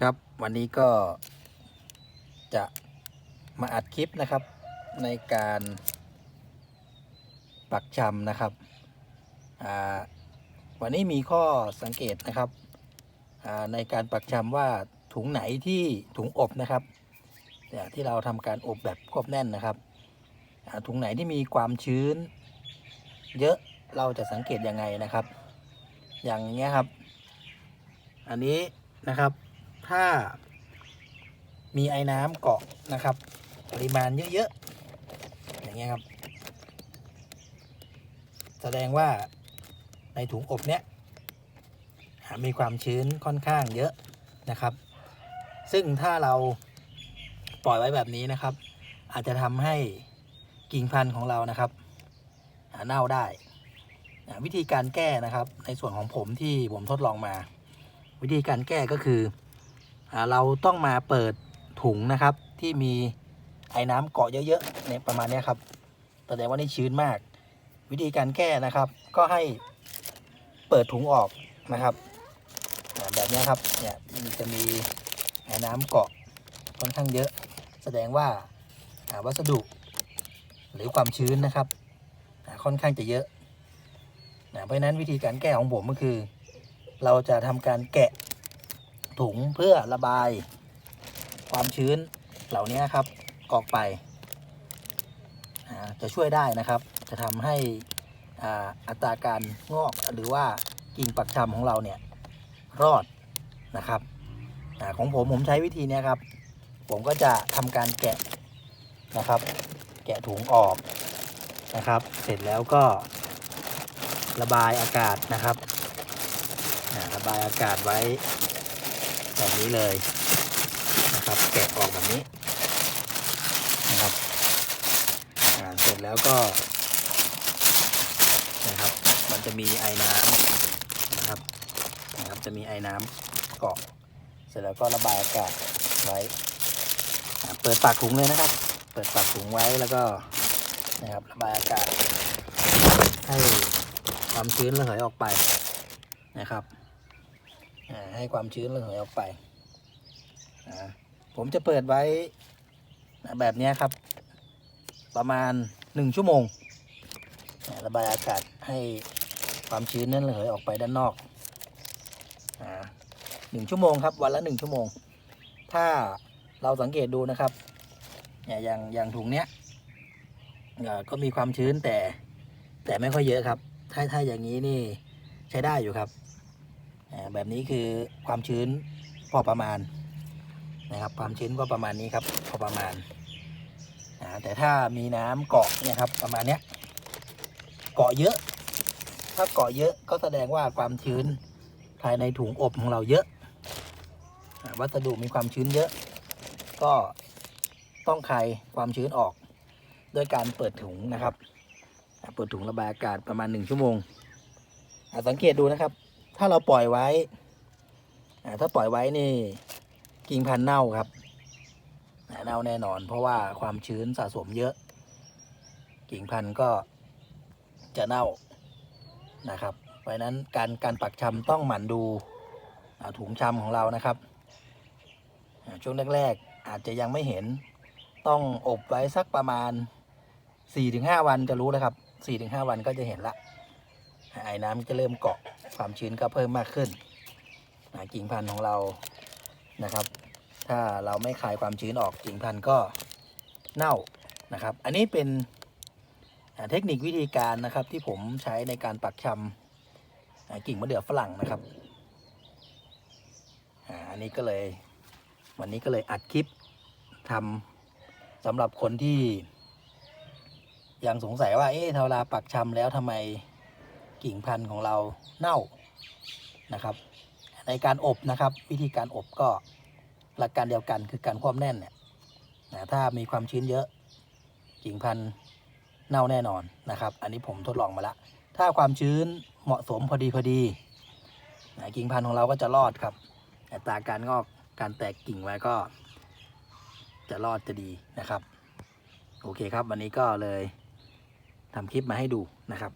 ครับวันนี้ก็จะมาอัดคลิปนะครับ ในการปักชำนะครับวันนี้มีข้อสังเกตนะครับในการปักชำว่าถุงไหนที่ถุงอบนะครับที่เราทำการอบแบบควบแน่นนะครับถุงไหนที่มีความชื้น เยอะเราจะสังเกตยังไงนะครับ อย่างเงี้ยครับ อันนี้นะครับ ถ้ามีไอ้น้ำเกาะนะครับ ปริมาณเยอะๆ อย่างเงี้ยครับ แสดงว่าในถุงอบเนี้ยมีความชื้นค่อนข้างเยอะนะครับ ซึ่งถ้าเราปล่อยไว้แบบนี้นะครับ อาจจะทำให้กิ่งพันธุ์ของเรานะครับเน่าได้ วิธีการแก้นะครับ ในส่วนของผมที่ผมทดลองมา วิธีการแก้ก็คือ เราต้องมาเปิดถุงนะครับที่มีไอ้น้ำเกาะเยอะๆเนี่ยประมาณนี้ครับแสดงว่านี่ชื้นมาก วิธีการแก้นะครับ ก็ให้เปิดถุงออกนะครับแบบนี้ครับเนี่ยมันจะมีไอ้น้ำเกาะค่อนข้างเยอะ แสดงว่าวัสดุ หรือความชื้นนะครับค่อนข้างจะเยอะนะเพราะฉะนั้นวิธีการแก้ของผมก็คือ เราจะทำการแกะ ถุงเพื่อระบายความชื้นเหล่านี้ครับออกไป จะช่วยได้นะครับ จะทำให้อ่าอัตราการงอกหรือว่ากิ่งปักชำของเราเนี่ยรอดนะครับอของผมผมใช้วิธีนี้ครับ ผมก็จะทำการแกะนะครับ แกะถุงออกนะครับ เสร็จแล้วก็ระบายอากาศนะครับ ระบายอากาศไว้ แบบนี้เลยนะครับ แกะออกแบบนี้นะครับเสร็จแล้วก็นะครับ มันจะมีไอ้น้ำนะครับนะครับ จะมีไอ้น้ำเกาะ เสร็จแล้วก็ระบายอากาศไว้เปิดปากถุงเลยนะครับ เปิดปากถุงไว้แล้วก็นะครับระบายอากาศให้ความชื้นระเหยออกไปนะครับ ให้ความชื้นระเหยออกไป ผมจะเปิดไว้แบบนี้ครับ ประมาณหนึ่งชั่วโมง ระบายอากาศให้ความชื้นนั้นระเหยออกไปด้านนอกหนึ่งชั่วโมงครับ วันละหนึ่งชั่วโมง ถ้าเราสังเกตดูนะครับเนี่ยอย่างอย่างถุงเนี้ยก็มีความชื้นแต่แต่ไม่ค่อยเยอะครับ ถ้าถ้าอย่างนี้นี่ใช้ได้อยู่ครับ แบบนี้คือความชื้นพอประมาณนะครับ ความชื้นก็ประมาณนี้ครับพอประมาณอ่าแต่ถ้ามีน้ำเกาะเนี่ยครับประมาณเนี้ยเกาะเยอะ ถ้าเกาะเยอะก็แสดงว่าความชื้นภายในถุงอบของเราเยอะวัสดุมีความชื้นเยอะ ก็ต้องคายความชื้นออกด้วยการเปิดถุงนะครับ เปิดถุงระบายอากาศประมาณหนึ่งชั่วโมงสังเกตดูนะครับ ถ้าเราปล่อยไว้ ถ้าปล่อยไว้นี่ กิ่งพันธุ์เน่าครับเน่าแน่นอน เพราะว่าความชื้นสะสมเยอะ กิ่งพันธุ์ก็จะเน่านะครับ เพราะนั้นการการปักชำต้องหมั่นดูถุงชำของเรานะครับ ช่วงแรกๆอาจจะยังไม่เห็นต้องอบไว้สักประมาณสี่ถึงห้าวันจะรู้แล้วครับสี่ถึงห้าวันก็จะเห็นละไอ้น้ำจะเริ่มเกาะ ความชื้นก็เพิ่มมากขึ้นกิ่งพันธุ์ของเรานะครับ ถ้าเราไม่คายความชื้นออกกิ่งพันธุ์ก็เน่านะครับ อันนี้เป็นเทคนิควิธีการนะครับที่ผมใช้ในการปักชำกิ่งมะเดื่อฝรั่งนะครับอันนี้ก็เลยวันนี้ก็เลยอัดคลิปทำสำหรับคนที่ยังสงสัยว่า เอ๊ะเวลาปักชำแล้วทำไม กิ่งพันธุ์ของเราเน่านะครับ ในการอบนะครับ วิธีการอบก็หลักการเดียวกันคือการความแน่นเนี่ยนะถ้ามีความชื้นเยอะกิ่งพันธุ์เน่าแน่นอนนะครับ อันนี้ผมทดลองมาล้วถ้าความชื้นเหมาะสมพอดีพอดีนะกิ่งพันธุ์ของเราก็จะรอดครับอัตราการงอกการแตกกิ่งไว้ก็ จะรอดจะดีนะครับ โอเคครับ วันนี้ก็เลยทำคลิปมาให้ดูนะครับ